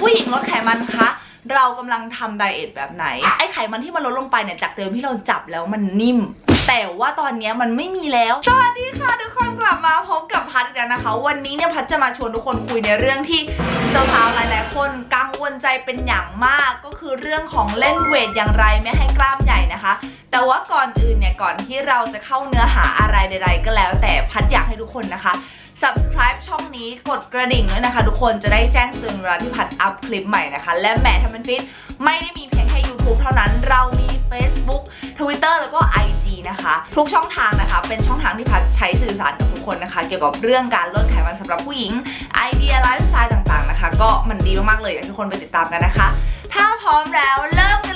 ผู้หญิงลดไขมันคะเรากำลังทำไดเอทแบบไหน ไอ้ไขมันที่มันลดลงไปเนี่ยจากเดิมที่เราจับแล้วมันนิ่ม แต่ว่าตอนนี้มันไม่มีแล้ว สวัสดีค่ะทุกคนกลับมาพบกับพัดอีกแล้วนะคะ วันนี้เนี่ยพัดจะมาชวนทุกคนคุยในเรื่องที่สาวๆหลายๆคนกังวลใจเป็นอย่างมากก็คือเรื่องของเล่นเวทอย่างไรไม่ให้กล้ามใหญ่นะคะ แต่ว่าก่อนอื่นเนี่ยก่อนที่เราจะเข้าเนื้อหาอะไรใด ๆ ก็แล้ว แต่พัดอยากให้ทุกคนนะคะ subscribe ช่องนี้กดกระดิ่งด้วยนะคะ ทุกคนจะได้แจ้งเตือนเวลาที่พัดอัพคลิปใหม่นะคะ และแหมทำเป็นฟิตไม่ได้มีเพียงแค่ YouTube เท่านั้นเรามี Facebook Twitter แล้วก็ IG นะคะ ทุกช่องทางนะคะ เป็นช่องทางที่พัดใช้สื่อสารกับทุกคนนะคะ เกี่ยวกับเรื่องการลดไขมันสำหรับผู้หญิงไอเดียไลฟ์สไตล์ต่างๆนะคะ ก็มันดีมากๆเลยอยากให้ทุกคนไปติดตามกันนะคะ ถ้าพร้อมแล้วเริ่มกัน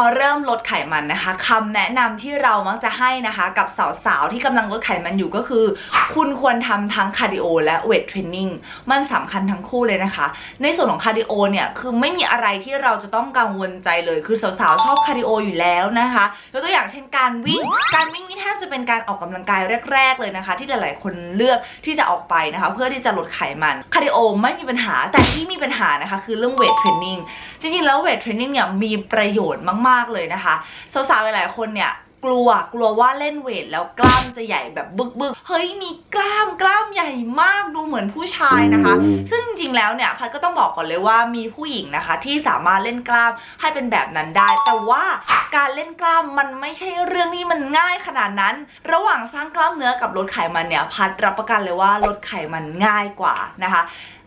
อเริ่มลดไขมันนะคะคำแนะนำที่เรามักจะให้นะคะ กับสาวๆ ที่กำลังลดไขมันอยู่ก็คือ คุณควรทำทั้งคาร์ดิโอและเวทเทรนนิ่งมันสำคัญทั้งคู่เลยนะคะ ในส่วนของคาร์ดิโอเนี่ยคือไม่มีอะไรที่เราจะต้องกังวลใจเลยคือสาวๆ ชอบคาร์ดิโออยู่แล้วนะคะยกตัวอย่างเช่นการวิ่ง การวิ่งนี่แทบจะเป็นการออกกำลังกายแรก ๆ เลยนะคะ ที่หลายๆ คนเลือกที่จะออกไปนะคะ เพื่อที่จะลดไขมันคาร์ดิโอไม่มีปัญหาแต่ที่มีปัญหานะคะคือเรื่องเวทเทรนนิ่งจริงๆแล้วเวทเทรนนิ่งเนี่ยมีประโยชน์มากๆ เลยนะคะ สาวๆ หลาย ๆ คนเนี่ยกลัวกลัวว่าเล่นเวทแล้วกล้ามจะใหญ่แบบบึกบึกๆเฮ้ยมีกล้ามกล้ามใหญ่มากดูเหมือนผู้ชายนะคะอืมซึ่งจริงๆแล้วเนี่ยพัดก็ต้องบอกก่อนเลยว่ามีผู้หญิงนะคะ ที่สามารถเล่นกล้ามให้เป็นแบบนั้นได้ แต่ว่าการเล่นกล้ามมันไม่ใช่เรื่องที่มันง่ายขนาดนั้น ระหว่างสร้างกล้ามเนื้อกับลดไขมันเนี่ยพัดรับประกันเลยว่าลดไขมันง่ายกว่านะคะ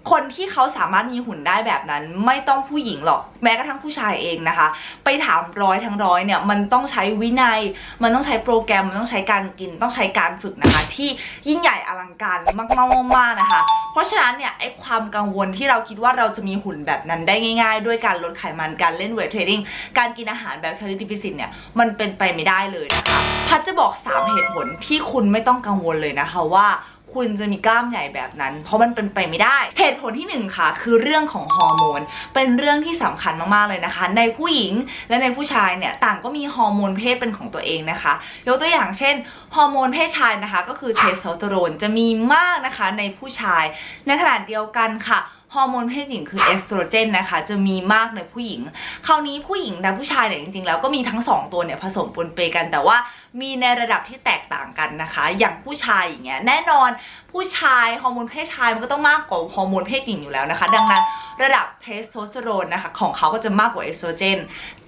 คนที่เขาสามารถมีหุ่นได้แบบนั้น ไม่ต้องผู้หญิงหรอกแม้กระทั่งผู้ชายเองนะคะ ไปถามร้อยทั้งร้อยเนี่ยมันต้องใช้วินัย มันต้องใช้โปรแกรมมันต้องใช้การกินต้องใช้การฝึกนะคะ ที่ยิ่งใหญ่อลังการมากๆๆๆนะคะ เพราะฉะนั้นเนี่ยไอ้ความกังวลที่เราคิดว่าเราจะมีหุ่นแบบนั้นได้ง่าย ๆ ด้วยการลดไขมันการเล่นเวทเทรนนิ่งการกินอาหารแบบแคลอรี่ดิฟิซิตเนี่ยมันเป็นไปไม่ได้เลยนะคะพัดจะบอก 3 เหตุผลที่คุณไม่ต้องกังวลเลยนะคะว่า คุณจะมีกล้ามใหญ่แบบนั้น เพราะมันเป็นไปไม่ได้ เหตุผลที่หนึ่งค่ะ คือเรื่องของฮอร์โมน เป็นเรื่องที่สำคัญมากๆเลยนะคะ ในผู้หญิงและในผู้ชายเนี่ยต่างก็มีฮอร์โมนเพศเป็นของตัวเองนะคะ ยกตัวอย่างเช่นฮอร์โมนเพศชายนะคะ ก็คือเทสโทสเตอโรนจะมีมากนะคะในผู้ชายในขณะเดียวกันค่ะ ฮอร์โมนเพศหญิงคือเอสโตรเจนนะคะ จะมีมากในผู้หญิง คราวนี้ผู้หญิงและผู้ชายเนี่ยจริงๆ แล้วก็มีทั้งสองตัวเนี่ยผสมปนเปกัน แต่ว่ามีในระดับที่แตกต่างกันนะคะ อย่างผู้ชายอย่างเงี้ยแน่นอน ผู้ชายฮอร์โมนเพศชายมันก็ต้องมากกว่าฮอร์โมนเพศหญิงอยู่แล้วนะคะ ดังนั้นระดับเทสโทสเตอโรนนะคะของเขาก็จะมากกว่าเอสโตรเจน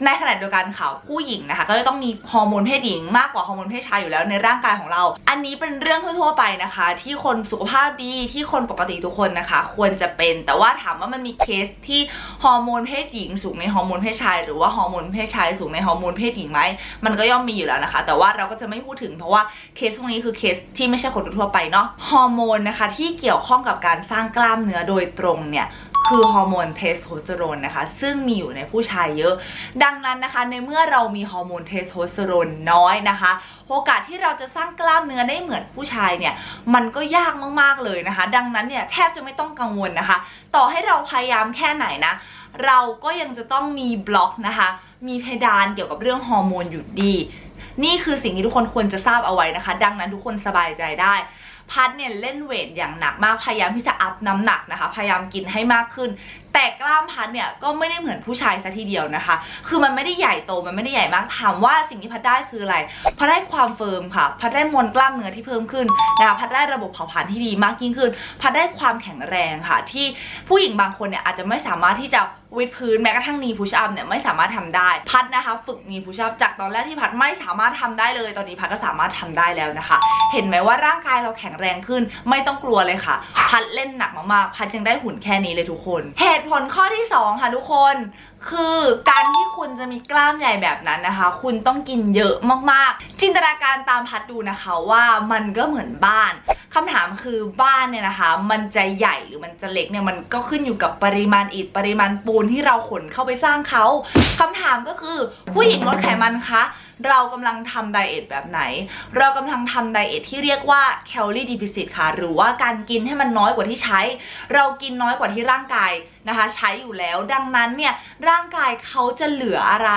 ในขณะเดียวกันค่ะผู้หญิงนะคะ ก็จะต้องมีฮอร์โมนเพศหญิงมากกว่าฮอร์โมนเพศชายอยู่แล้วในร่างกายของเรา อันนี้เป็นเรื่องทั่วไปนะคะ ที่คนสุขภาพดีที่คนปกติทุกคนนะคะ ควรจะเป็น แต่ว่าถามว่ามันมีเคสที่ฮอร์โมนเพศหญิงสูงในฮอร์โมนเพศชายหรือว่าฮอร์โมนเพศชายสูงในฮอร์โมนเพศหญิงไหมมันก็ย่อมมีอยู่แล้วนะคะ แต่ว่าเราก็จะไม่พูดถึงเพราะว่าเคสพวกนี้คือเคสที่ไม่ใช่คนทั่วไปเนาะฮอร์โมนนะคะที่เกี่ยวข้องกับการสร้างกล้ามเนื้อโดยตรงเนี่ยคือฮอร์โมนเทสโทสเตอโรนนะคะ ซึ่งมีอยู่ในผู้ชายเยอะ ดังนั้นนะคะ ในเมื่อเรามีฮอร์โมนเทสโทสเตอโรนน้อยนะคะ โอกาสที่เราจะสร้างกล้ามเนื้อได้เหมือนผู้ชายเนี่ย มันก็ยากมากๆเลยนะคะ ดังนั้นเนี่ยแทบจะไม่ต้องกังวลนะคะ ต่อให้เราพยายามแค่ไหนนะ เราก็ยังจะต้องมีบล็อกนะคะ มีเพดานเกี่ยวกับเรื่องฮอร์โมนอยู่ดี นี่คือสิ่งที่ทุกคนควรจะทราบเอาไว้นะคะ ดังนั้นทุกคนสบายใจได้ พัดเนี่ยเล่นเวทอย่างหนักมากพยายามที่จะอัพน้ำหนักนะคะ พยายามกินให้มากขึ้น แต่กล้ามพัดเนี่ยก็ไม่ได้เหมือนผู้ชายซะทีเดียวนะคะ คือมันไม่ได้ใหญ่โตมันไม่ได้ใหญ่มากถามว่าสิ่งที่พัดได้คืออะไรพัดได้ความเฟิร์มค่ะ พัดได้มวลกล้ามเนื้อที่เพิ่มขึ้นนะคะพัดได้ระบบเผาผลาญที่ดีมากยิ่งขึ้น พัดได้ความแข็งแรงค่ะ ที่ผู้หญิงบางคนเนี่ยอาจจะไม่สามารถที่จะวิดพื้นแม้กระทั่งนีพุชอัพเนี่ยไม่สามารถทำได้ พัดนะคะ ฝึกนีพุชอัพจากตอนแรกที่พัดไม่สามารถทำได้เลย ตอนนี้พัดก็สามารถทำได้แล้วนะคะ เห็นไหมว่าร่างกายเราแข็งแรงขึ้น ไม่ต้องกลัวเลยค่ะ พัดเล่นหนักมากๆ พัดยังได้หุ่นแค่นี้เลยทุกคน เหตุผลข้อที่สองค่ะทุกคน คือการที่คุณจะมีกล้ามใหญ่แบบนั้นนะคะ คุณต้องกินเยอะมากๆ จินตนาการตามพัดดูนะคะว่ามันก็เหมือนบ้านคำถามคือบ้านเนี่ยนะคะ มันจะใหญ่หรือมันจะเล็กเนี่ยมันก็ขึ้นอยู่กับปริมาณอิฐปริมาณปูนที่เราขนเข้าไปสร้างเขาคำถามก็คือผู้หญิงลดไขมันคะเรากำลังทำไดเอทแบบไหน เรากำลังทำไดเอทที่เรียกว่าแคลอรี่ดิฟิซิตค่ะ หรือว่าการกินให้มันน้อยกว่าที่ใช้ เรากินน้อยกว่าที่ร่างกายนะคะ ใช้อยู่แล้วดังนั้นเนี่ยร่างกายเขาจะเหลืออะไร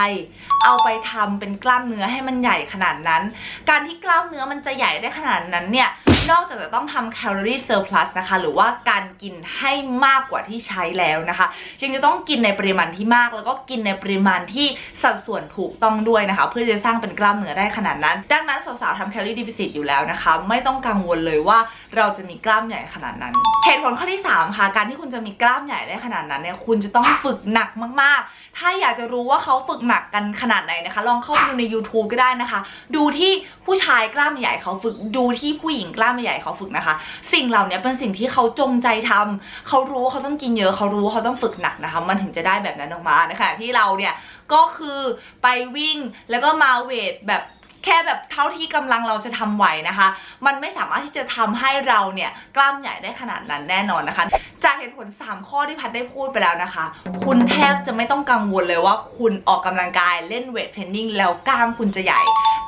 เอาไปทำเป็นกล้ามเนื้อให้มันใหญ่ขนาดนั้น การที่กล้ามเนื้อมันจะใหญ่ได้ขนาดนั้นเนี่ยนอกจากจะต้องทำแคลอรี่เซอร์พลัสนะคะ หรือว่าการกินให้มากกว่าที่ใช้แล้วนะคะจึงจะต้องกินในปริมาณที่มาก แล้วก็กินในปริมาณที่สัดส่วนถูกต้องด้วยนะคะ เพื่อจะสร้างเป็นกล้ามเนื้อได้ขนาดนั้น ดังนั้นสาวๆทำแคลอรี่ดิฟิซิตอยู่แล้วนะคะ ไม่ต้องกังวลเลยว่าเราจะมีกล้ามใหญ่ขนาดนั้น เหตุผลข้อที่ 3 ค่ะ การที่คุณจะมีกล้ามใหญ่ได้ขนาดนั้นเนี่ยคุณจะต้องฝึกหนักมากถ้าอยากจะรู้ว่าเขาฝึกหนักกันขนาดไหนนะคะ ลองเข้าไปดูใน YouTube ก็ได้นะคะ ดูที่ผู้ชายกล้ามใหญ่เขาฝึก ดูที่ผู้หญิงกล้ามใหญ่เขาฝึกนะคะ สิ่งเหล่านี้เป็นสิ่งที่เขาจงใจทำเขารู้เขาต้องกินเยอะ เขารู้เขาต้องฝึกหนักนะคะ มันถึงจะได้แบบนั้นออกมานะคะที่เราเนี่ยก็คือไปวิ่งแล้วก็มาเวทแบบ แค่แบบเท่าที่กำลังเราจะทำไหวนะคะ มันไม่สามารถที่จะทำให้เราเนี่ยกล้ามใหญ่ได้ขนาดนั้นแน่นอนนะคะ จากเหตุผล 3 ข้อที่พัดได้พูดไปแล้วนะคะ คุณแทบจะไม่ต้องกังวลเลยว่าคุณออกกำลังกายเล่นเวทเทรนนิ่งแล้วกล้ามคุณจะใหญ่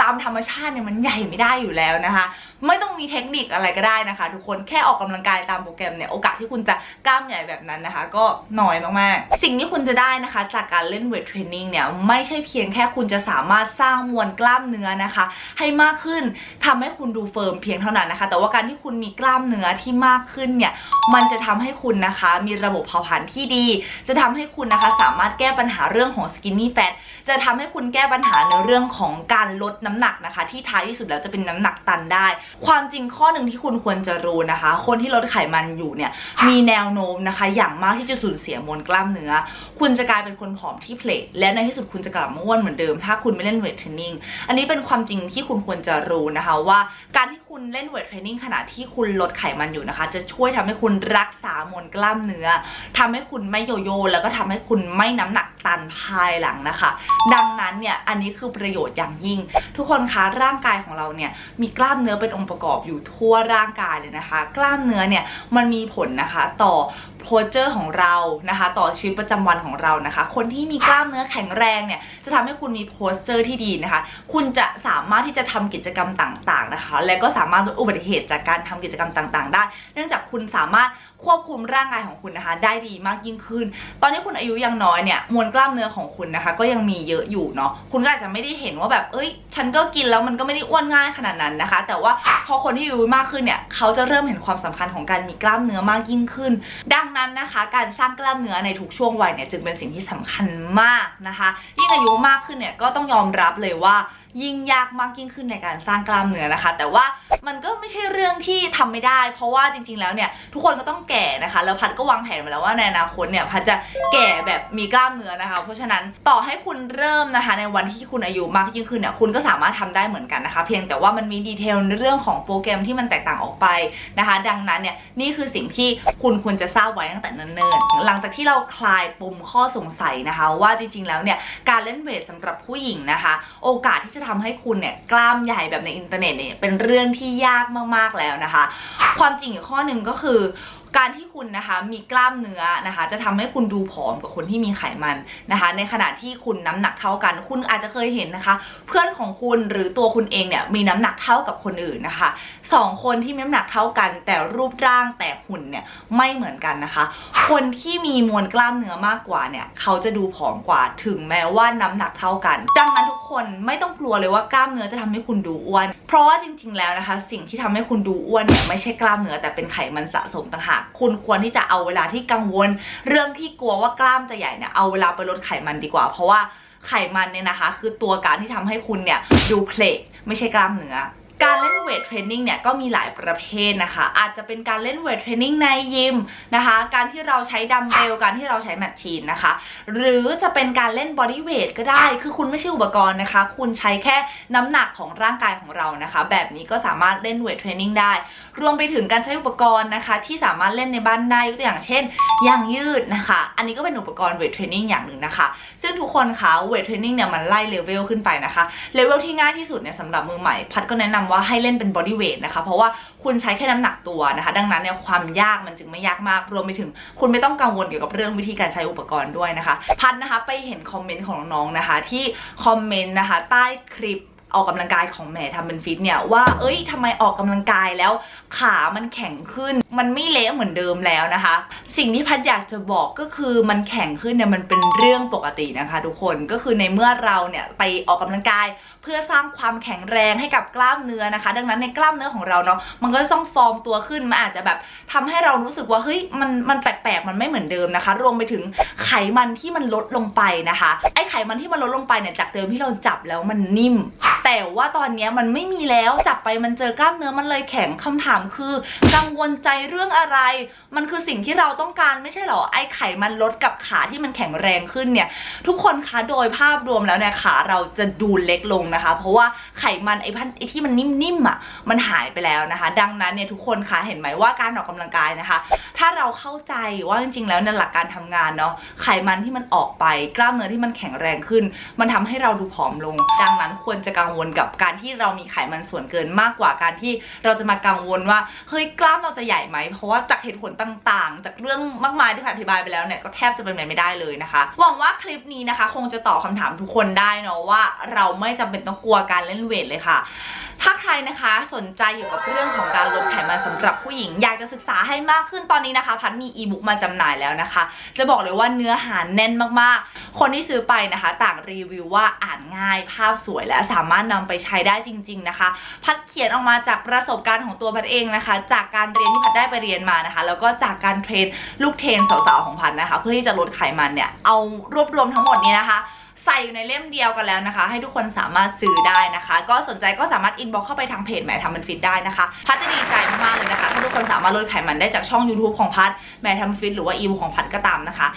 ตามธรรมชาติเนี่ยมันใหญ่ไม่ได้อยู่แล้วนะคะ ไม่ต้องมีเทคนิคอะไรก็ได้นะคะ ทุกคนแค่ออกกำลังกายตามโปรแกรมเนี่ยโอกาสที่คุณจะกล้ามใหญ่แบบนั้นนะคะ ก็น้อยมากๆ สิ่งที่คุณจะได้นะคะ จากการเล่นเวทเทรนนิ่งเนี่ยไม่ใช่เพียงแค่คุณจะสามารถสร้างมวลกล้ามเนื้อนะคะให้มากขึ้นทำให้คุณดูเฟิร์มเพียงเท่านั้นนะคะ แต่ว่าการที่คุณมีกล้ามเนื้อที่มากขึ้นเนี่ยมันจะทำให้คุณนะคะ มีระบบเผาผลาญที่ดี จะทำให้คุณนะคะสามารถแก้ปัญหาเรื่องของ skinny fat จะทำให้คุณแก้ปัญหาในเรื่องของการลดน้ำหนักนะคะ ที่ท้ายที่สุดแล้วจะเป็นน้ำหนักตันได้ ความจริงข้อหนึ่งที่คุณควรจะรู้นะคะ คนที่ลดไขมันอยู่เนี่ยมีแนวโน้มนะคะ อย่างมากที่จะสูญเสียมวลกล้ามเนื้อ คุณจะกลายเป็นคนผอมที่เพลทและในที่สุดคุณจะกลับมาอ้วนเหมือนเดิม ถ้าคุณไม่เล่นเวทเทรนนิ่งอันนี้เป็นความความจริงที่คุณควรจะรู้นะคะว่าการที่คุณเล่นเวทเทรนนิ่งขณะที่คุณลดไขมันอยู่นะคะ จะช่วยทำให้คุณรักษามวลกล้ามเนื้อทำให้คุณไม่โยโย่แล้วก็ทำให้คุณไม่น้ำหนักตันภายหลังนะคะ ดังนั้นเนี่ยอันนี้คือประโยชน์อย่างยิ่ง ทุกคนคะร่างกายของเราเนี่ยมีกล้ามเนื้อเป็นองค์ประกอบอยู่ทั่วร่างกายเลยนะคะ กล้ามเนื้อเนี่ยมันมีผลนะคะต่อโพสเจอร์ของเรานะคะ ต่อชีวิตประจำวันของเรานะคะ คนที่มีกล้ามเนื้อแข็งแรงเนี่ยจะทำให้คุณมีโพสเจอร์ที่ดีนะคะ คุณจะสามารถที่จะทำกิจกรรมต่างๆนะคะ และก็สามารถลดอุบัติเหตุจากการทำกิจกรรมต่างๆ ได้ เนื่องจากคุณสามารถควบคุมร่างกายของคุณนะคะ ได้ดีมากยิ่งขึ้น ตอนนี้คุณอายุยังน้อยเนี่ยมวลกล้ามเนื้อของคุณนะคะ ก็ยังมีเยอะอยู่เนาะคุณก็อาจจะไม่ได้เห็นว่าแบบเอ้ย ฉันก็กินแล้วมันก็ไม่ได้อ้วนง่ายขนาดนั้นนะคะ แต่ว่าพอคนที่อายุมากขึ้นเนี่ยเขาจะเริ่มเห็นความสำคัญของการมีกล้ามเนื้อมากยิ่งขึ้น ดังนั้นนะคะ การสร้างกล้ามเนื้อในทุกช่วงวัยเนี่ยจึงเป็นสิ่งที่สำคัญมากนะคะ ยิ่งอายุมากขึ้นเนี่ยก็ต้องยอมรับเลยว่ายิ่งยากมากยิ่งขึ้นในการสร้างกล้ามเนื้อนะคะ แต่ว่ามันก็ไม่ใช่เรื่องที่ทำไม่ได้ เพราะว่าจริง ๆ แล้วเนี่ยทุกคนก็ต้องแก่นะคะ แล้วพัดก็วางแผนมาแล้วว่าในอนาคตเนี่ยพัดจะแก่แบบมีกล้ามเนื้อนะคะ เพราะฉะนั้นต่อให้คุณเริ่มนะคะ ในวันที่คุณอายุมากยิ่งขึ้นเนี่ยคุณก็สามารถทำได้เหมือนกันนะคะ เพียงแต่ว่ามันมีดีเทลในเรื่องของโปรแกรมที่มันแตกต่างออกไปนะคะ ดังนั้นเนี่ยนี่คือสิ่งที่คุณควรจะทราบไว้ตั้งแต่เนิ่นๆหลังจากที่เราคลายปมข้อสงสัยนะคะ ว่าจริง ๆ แล้วเนี่ยการเล่นเวทสำหรับผู้หญิงนะคะ โอกาสที่จะทำให้คุณเนี่ยกล้ามใหญ่แบบในอินเทอร์เน็ตเนี่ยเป็นเรื่องที่ยากมากๆแล้วนะคะ ความจริงอีกข้อหนึ่งก็คือการที่คุณนะคะมีกล้ามเนื้อนะคะ จะทำให้คุณดูผอมกว่าคนที่มีไขมันนะคะ ในขณะที่คุณน้ำหนักเท่ากัน คุณอาจจะเคยเห็นนะคะ เพื่อนของคุณหรือตัวคุณเองเนี่ยมีน้ำหนักเท่ากับคนอื่นนะคะสองคนที่มีน้ำหนักเท่ากัน แต่รูปร่างแต่หุ่นเนี่ยไม่เหมือนกันนะคะ คนที่มีมวลกล้ามเนื้อมากกว่าเนี่ยเขาจะดูผอมกว่าถึงแม้ว่าน้ำหนักเท่ากัน ดังนั้นทุกคนไม่ต้องกลัวัวเลยว่ากล้ามเนื้อจะทำให้คุณดูอ้วน เพราะว่าจริง ๆ แล้วนะคะ สิ่งที่ทำให้คุณดูอ้วนเนี่ยไม่ใช่กล้ามเนื้อแต่เป็นไขมันสะสมต่างหาก คุณควรที่จะเอาเวลาที่กังวล เรื่องที่กลัวว่ากล้ามจะใหญ่เนี่ยเอาเวลาไปลดไขมันดีกว่า เพราะว่าไขมันเนี่ยนะคะ คือตัวการที่ทำให้คุณเนี่ยดูเพลกไม่ใช่กล้ามเนื้อ การเล่นเวทเทรนนิ่งเนี่ยก็มีหลายประเภทนะคะ อาจจะเป็นการเล่นเวทเทรนนิ่งในยิมนะคะ การที่เราใช้ดัมเบล การที่เราใช้แมชชีนนะคะ หรือจะเป็นการเล่นบอดี้เวทก็ได้ คือคุณไม่ใช่อุปกรณ์นะคะ คุณใช้แค่น้ำหนักของร่างกายของเรานะคะ แบบนี้ก็สามารถเล่นเวทเทรนนิ่งได้ รวมไปถึงการใช้อุปกรณ์นะคะ ที่สามารถเล่นในบ้านได้ยกตัวอย่างเช่นยางยืดนะคะ อันนี้ก็เป็นอุปกรณ์เวทเทรนนิ่งอย่างหนึ่งนะคะ ซึ่งทุกคนคะเวทเทรนนิ่งเนี่ยมันไล่เลเวลขึ้นไปนะคะ เลเวลที่ง่ายที่สุดเนี่ยสำหรับมือใหม่ พัดก็แนะนำำว่าให้เล่นเป็นบอดี้เวทนะคะ เพราะว่าคุณใช้แค่น้ำหนักตัวนะคะ ดังนั้นเนี่ยความยากมันจึงไม่ยากมาก รวมไปถึง คุณไม่ต้องกังวลเกี่ยวกับเรื่องวิธีการใช้อุปกรณ์ด้วยนะคะ พัดนะคะไปเห็นคอมเมนต์ของน้องๆนะคะ ที่คอมเมนต์นะคะ ใต้คลิปออกกำลังกายของแหม่ทำเป็นฟิตเนี่ยว่าเอ้ยทำไมออกกำลังกายแล้ว ขามันแข็งขึ้น มันไม่เละเหมือนเดิมแล้วนะคะ สิ่งที่พัดอยากจะบอกก็คือมันแข็งขึ้นเนี่ยมันเป็นเรื่องปกตินะคะ ทุกคนก็คือในเมื่อเราเนี่ยไปออกกำลังกาย พื่อสร้างความแข็งแรงให้กับกล้ามเนื้อนะคะ ดังนั้นในกล้ามเนื้อของเราเนาะมันก็จะต้องฟอร์มตัวขึ้นมันอาจจะแบบทำให้เรารู้สึกว่าเฮ้ยมันมันแปลกๆมันไม่เหมือนเดิมนะคะ รวมไปถึงไขมันที่มันลดลงไปนะคะไอไขมันที่มันลดลงไปเนี่ยจากเดิมที่เราจับแล้วมันนิ่ม แต่ว่าตอนนี้มันไม่มีแล้วจับไปมันเจอกล้ามเนื้อมันเลยแข็งคำถามคือ กังวลใจเรื่องอะไร มันคือสิ่งที่เราต้องการไม่ใช่หรอไอไขมันลดกับขาที่มันแข็งแรงขึ้นเนี่ยทุกคนคะโดยภาพรวมแล้วเนี่ยขาเราจะดูเล็กลงนะคะ เพราะว่าไขมันไอ้พันไอ้ที่มันนิ่มๆอะมันหายไปแล้วนะคะ ดังนั้นเนี่ยทุกคนคะเห็นไหมว่าการออกกำลังกายนะคะ ถ้าเราเข้าใจว่าจริงๆแล้วในหลักการทำงานเนาะไขมันที่มันออกไปกล้ามเนื้อที่มันแข็งแรงขึ้น มันทำให้เราดูผอมลง ดังนั้นควรจะกังวลกับการที่เรามีไขมันส่วนเกินมากกว่าการที่เราจะมากังวลว่าเฮ้ยกล้ามเราจะใหญ่ไหมเพราะว่าจากเหตุผลต่างๆ จากเรื่องมากมายที่ผ่านอธิบายไปแล้วเนี่ยก็แทบจะเป็นไปไม่ได้เลยนะคะ หวังว่าคลิปนี้นะคะ คงจะตอบคำถามทุกคนได้เนาะว่าเราไม่จำเป็นต้องกลัวการเล่นเวทเลยค่ะ ถ้าใครนะคะสนใจเกี่ยวกับเรื่องของการลดไขมันสำหรับผู้หญิง อยากจะศึกษาให้มากขึ้นตอนนี้นะคะ พัดมีอีบุ๊กมาจำหน่ายแล้วนะคะ จะบอกเลยว่าเนื้อหาแน่นมากๆ คนที่ซื้อไปนะคะ ต่างรีวิวว่าอ่านง่ายภาพสวยและสามารถนำไปใช้ได้จริง ๆนะคะ พัดเขียนออกมาจากประสบการณ์ของตัวพัดเองนะคะ จากการเรียนที่พัดได้ไปเรียนมานะคะ แล้วก็จากการเทรนลูกเทรนสาวๆของพัดนะคะ เพื่อที่จะลดไขมันเนี่ยเอารวบรวมทั้งหมดนี้นะคะ ใส่อยู่ในเล่มเดียวกันแล้วนะคะ ให้ทุกคนสามารถซื้อได้นะคะ ก็สนใจก็สามารถอินบ็อกเข้าไปทางเพจแหมทำมันฟิตได้นะคะ พัดจะดีใจมากๆเลยนะคะ ถ้าทุกคนสามารถลดไขมันได้จากช่อง YouTube ของพัดแหมทำฟิตหรือว่าอีบุ๊กของพัดก็ตามนะคะ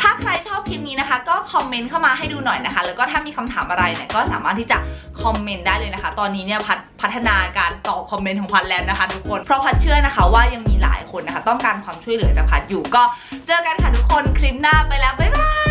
ถ้าใครชอบคลิปนี้นะคะ ก็คอมเมนต์เข้ามาให้ดูหน่อยนะคะ แล้วก็ถ้ามีคำถามอะไรเนี่ยก็สามารถที่จะคอมเมนต์ได้เลยนะคะ ตอนนี้เนี่ยพัดพัฒนาการตอบคอมเมนต์ของพัดแล้วนะคะ ทุกคนเพราะพัดเชื่อนะคะ ว่ายังมีหลายคนนะคะ ต้องการความช่วยเหลือจากพัดอยู่ก็เจอกันค่ะทุกคนคลิปหน้าไปแล้วบ๊ายบาย